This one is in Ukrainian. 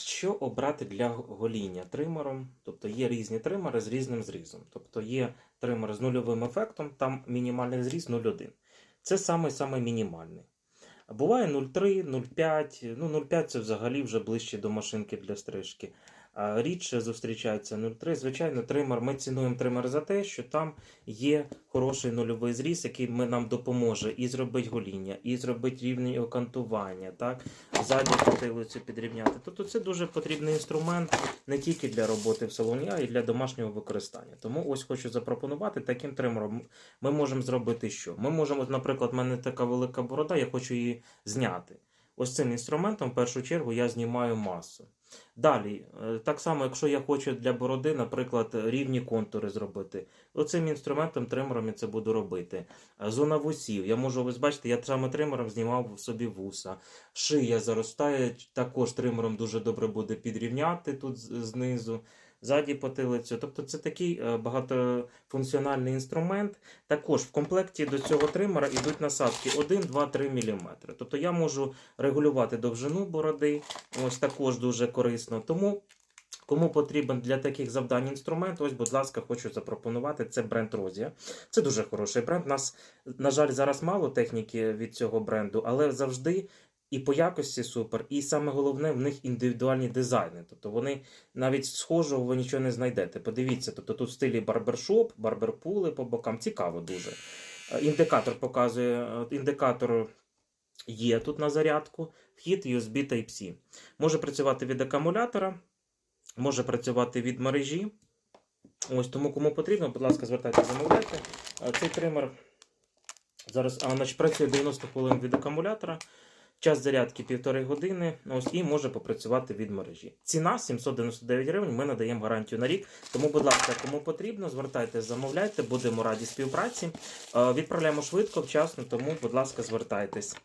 що обрати для гоління тримером? Тобто є різні тримери з різним зрізом. Тобто є тример з нульовим ефектом, там мінімальний зріз 0,1. Це самий мінімальний. Буває 0,3, 0,5. Ну, 0,5 це взагалі вже ближче до машинки для стрижки. Рідше зустрічається 0,3. Звичайно, тример. Ми цінуємо тример за те, що там є хороший нульовий зріз, який ми- нам допоможе і зробити гоління, і зробити рівні окантування, так? ззаді потилицю підрівняти. Тобто це дуже потрібний інструмент не тільки для роботи в салоні, а й для домашнього використання. Тому ось хочу запропонувати таким тримером. Ми можемо зробити що? Ми можемо, наприклад, в мене така велика борода, я хочу її зняти. Ось цим інструментом, в першу чергу, я знімаю масу. Далі, е, так само, якщо я хочу для бороди, наприклад, рівні контури зробити, оцим інструментом, тримером я це буду робити. Е, Зона вусів. Я можу, ви бачите, я саме тримером знімав собі вуса. Шия заростає, також тримером дуже добре буде підрівняти тут знизу, ззаді потилицю. Тобто це такий е, багатофункціональний інструмент. Також в комплекті до цього тримера йдуть насадки 1, 2, 3 мм. Тобто я можу регулювати довжину бороди, ось також дуже корисно. Тому. Кому потрібен для таких завдань інструмент, ось, будь ласка, хочу запропонувати. Це бренд Розія. Це дуже хороший бренд. У нас, на жаль, зараз мало техніки від цього бренду, але завжди і по якості супер, і саме головне, в них індивідуальні дизайни. Тобто вони навіть схожого ви нічого не знайдете. Подивіться, тобто тут в стилі барбершоп, барберпули по бокам. Цікаво дуже. Е, Індикатор показує. е, Індикатор є тут на зарядку. Вхід USB Type-C. Може працювати від акумулятора, може працювати від мережі. Ось тому, кому потрібно, будь ласка, звертайтеся, замовляйте. Цей тример зараз а, значить, працює 90 хвилин від акумулятора. Час зарядки 1,5 години. Ось і може попрацювати від мережі. Ціна 799 гривень. Ми надаємо гарантію на рік. Тому, будь ласка, кому потрібно, звертайтеся, замовляйте, будемо раді співпраці. Відправляємо швидко, вчасно, тому, будь ласка, звертайтесь.